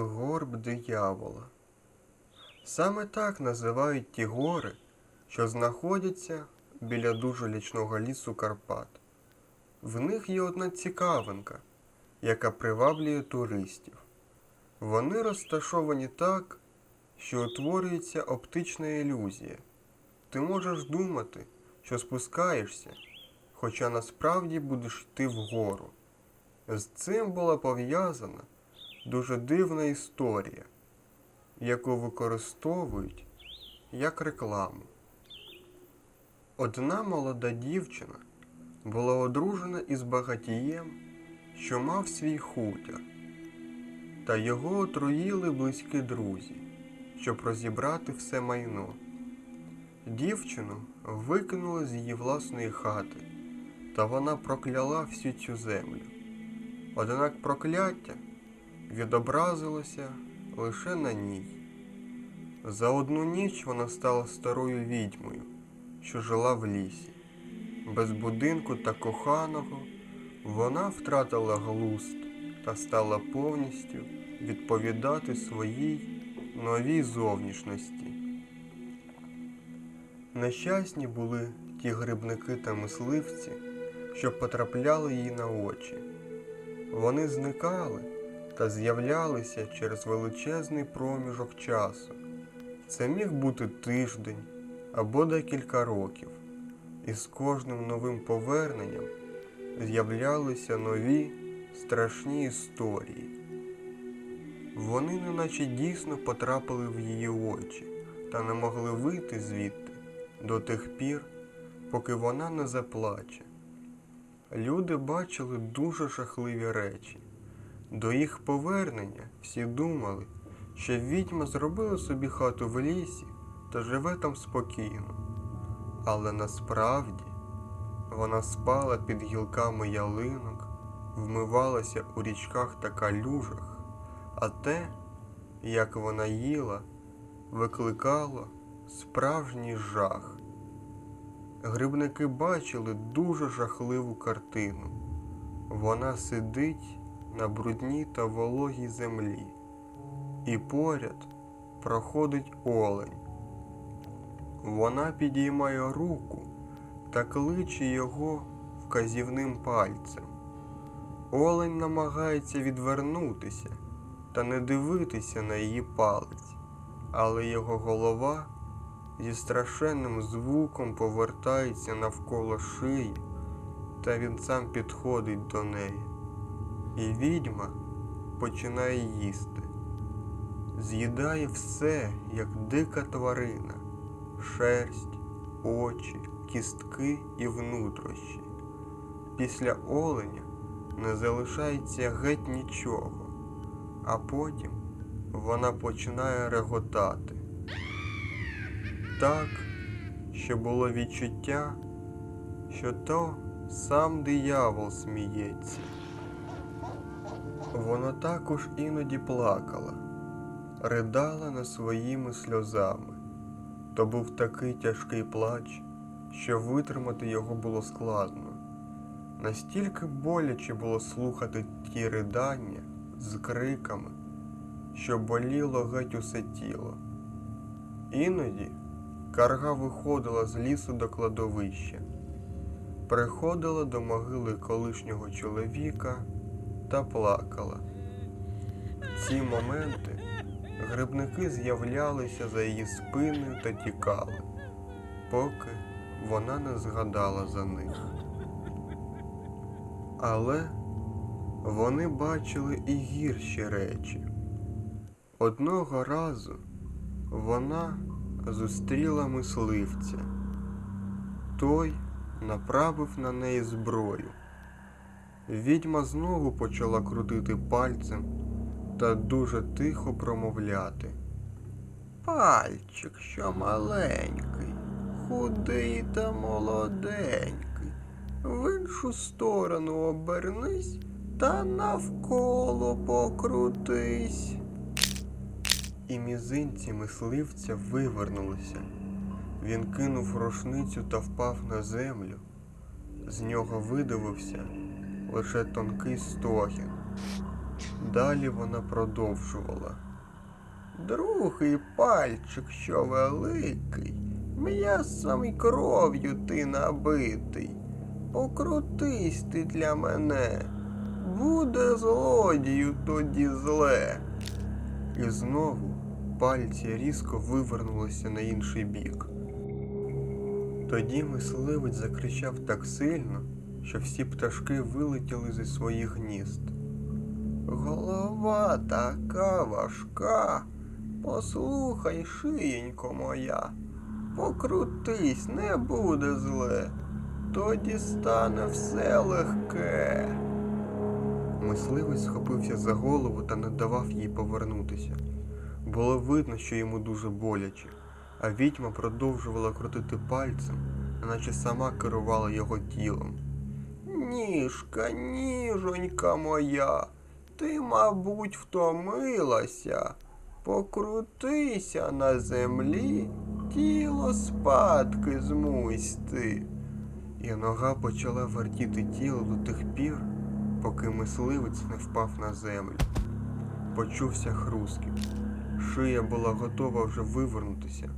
Горб диявола. Саме так називають ті гори, що знаходяться біля дуже лічного лісу Карпат. В них є одна цікавинка, яка приваблює туристів. Вони розташовані так, що утворюється оптична ілюзія. Ти можеш думати, що спускаєшся, хоча насправді будеш йти вгору. З цим була пов'язана дуже дивна історія, яку використовують як рекламу. Одна молода дівчина була одружена із багатієм, що мав свій хутір, та його отруїли близькі друзі, щоб розібрати все майно. Дівчину викинули з її власної хати, та вона прокляла всю цю землю. Однак прокляття відобразилося лише на ній. За одну ніч вона стала старою відьмою, що жила в лісі. Без будинку та коханого вона втратила глузд та стала повністю відповідати своїй новій зовнішності. Нещасні були ті грибники та мисливці, що потрапляли їй на очі. Вони зникали та з'являлися через величезний проміжок часу. Це міг бути тиждень або декілька років, і з кожним новим поверненням з'являлися нові страшні історії. Вони неначе дійсно потрапили в її очі та не могли вийти звідти до тих пір, поки вона не заплаче. Люди бачили дуже жахливі речі. До їх повернення всі думали, що відьма зробила собі хату в лісі та живе там спокійно. Але насправді вона спала під гілками ялинок, вмивалася у річках та калюжах, а те, як вона їла, викликало справжній жах. Грибники бачили дуже жахливу картину. Вона сидить на брудній та вологій землі, і поряд проходить олень. Вона підіймає руку та кличе його вказівним пальцем. Олень намагається відвернутися та не дивитися на її палець, але його голова зі страшенним звуком повертається навколо шиї, та він сам підходить до неї. І відьма починає їсти. З'їдає все, як дика тварина, шерсть, очі, кістки і внутрішні. Після оленя не залишається геть нічого, а потім вона починає реготати. Так, що було відчуття, що то сам диявол сміється. Вона також іноді плакала, ридала над своїми сльозами. То був такий тяжкий плач, що витримати його було складно. Настільки боляче було слухати ті ридання з криками, що боліло геть усе тіло. Іноді карга виходила з лісу до кладовища, приходила до могили колишнього чоловіка та плакала. В ці моменти грибники з'являлися за її спиною та тікали, поки вона не згадала за них. Але вони бачили і гірші речі. Одного разу вона зустріла мисливця. Той направив на неї зброю. Відьма знову почала крутити пальцем та дуже тихо промовляти. Пальчик, що маленький, худий та молоденький. В іншу сторону обернись та навколо покрутись. І мізинці мисливця вивернулися. Він кинув рушницю та впав на землю. З нього видавився лише тонкий стогін. Далі вона продовжувала. Другий пальчик, що великий, м'ясом і кров'ю ти набитий. Покрутись ти для мене, буде злодію тоді зле. І знову пальці різко вивернулися на інший бік. Тоді мисливець закричав так сильно, що всі пташки вилетіли зі своїх гнізд. Голова така важка, послухай, шиєнько моя, покрутись, не буде зле, тоді стане все легке. Мисливець схопився за голову та не давав їй повернутися. Було видно, що йому дуже боляче, а відьма продовжувала крутити пальцем, наче сама керувала його тілом. Ніжка, ніжонька моя, ти, мабуть, втомилася. Покрутися на землі, тіло спадки змусь ти. І нога почала вертіти тіло до тих пір, поки мисливець не впав на землю. Почувся хрускіт. Шия була готова вже вивернутися,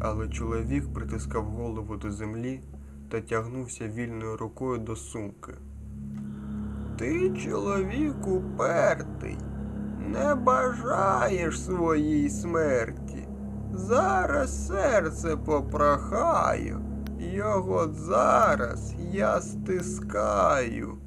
але чоловік притискав голову до землі та тягнувся вільною рукою до сумки. Ти, чоловік упертий, не бажаєш своїй смерті. Зараз серце попрохаю, його зараз я стискаю.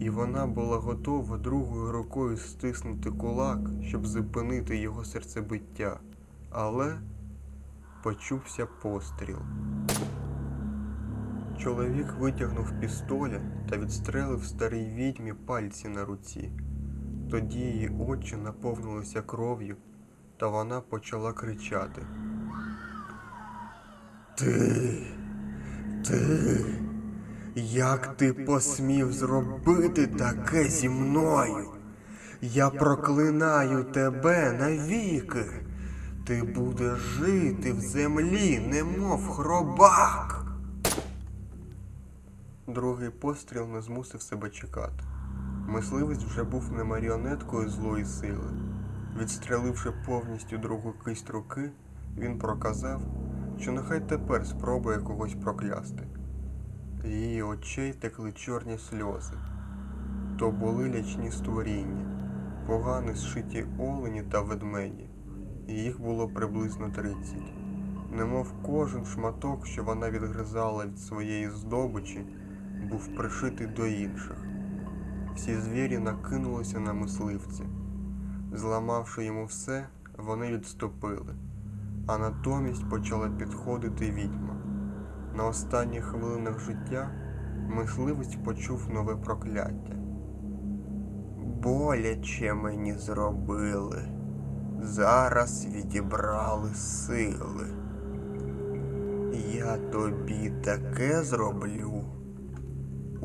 І вона була готова другою рукою стиснути кулак, щоб зупинити його серцебиття. Але почувся постріл. Чоловік витягнув пістоля та відстрелив старій відьмі пальці на руці. Тоді її очі наповнилися кров'ю, та вона почала кричати. Ти, ти, як ти посмів зробити таке зі мною? Я проклинаю тебе навіки. Ти будеш жити в землі, немов хробак. Другий постріл не змусив себе чекати. Мисливець вже був не маріонеткою злої сили. Відстріливши повністю другу кисть руки, він проказав, що нехай тепер спробує когось проклясти. Її очей текли чорні сльози. То були лячні створіння, погано зшиті олені та ведмеді. Їх було приблизно тридцять. Немов кожен шматок, що вона відгризала від своєї здобичі, був пришитий до інших. Всі звірі накинулися на мисливця. Зламавши йому все, вони відступили, а натомість почала підходити відьма. На останніх хвилинах життя мисливець почув нове прокляття. Боляче мені зробили, зараз відібрали сили. Я тобі таке зроблю,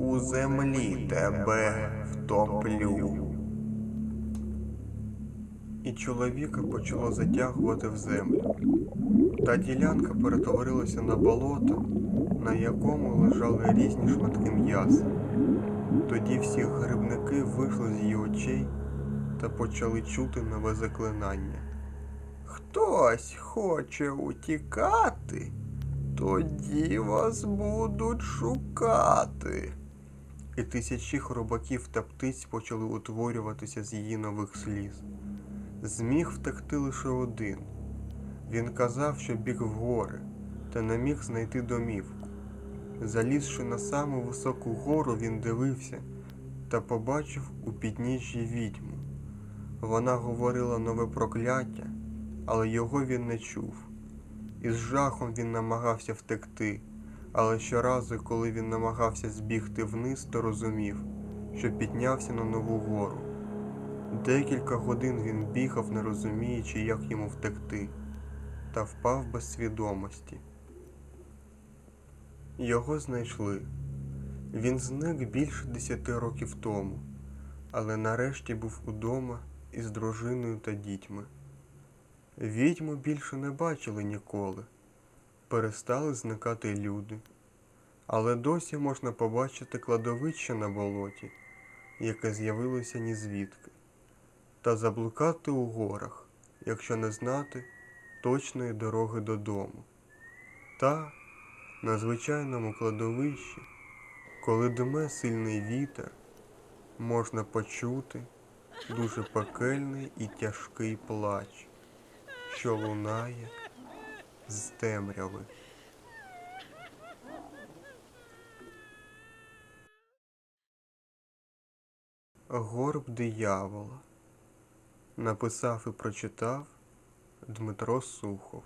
у землі тебе втоплю. І чоловіка почало затягувати в землю. Та ділянка перетворилася на болото, на якому лежали різні шматки м'яса. Тоді всі грибники вийшли з її очей та почали чути нове заклинання. Хтось хоче утікати, тоді вас будуть шукати. І тисячі хробаків та птиць почали утворюватися з її нових сліз. Зміг втекти лише один. Він казав, що біг в гори, та не міг знайти домівку. Залізши на саму високу гору, він дивився та побачив у підніжжі відьму. Вона говорила нове прокляття, але його він не чув. Із жахом він намагався втекти, але щоразу, коли він намагався збігти вниз, то розумів, що піднявся на нову гору. Декілька годин він бігав, не розуміючи, як йому втекти, та впав без свідомості. Його знайшли. Він зник більше десяти років тому, але нарешті був удома із дружиною та дітьми. Відьму більше не бачили ніколи, перестали зникати люди, але досі можна побачити кладовище на болоті, яке з'явилося ні звідки. та заблукати у горах, якщо не знати точної дороги додому. Та на звичайному кладовищі, коли дме сильний вітер, можна почути дуже пекельний і тяжкий плач, що лунає з темряви. Горб диявола написав і прочитав Дмитро Сухов.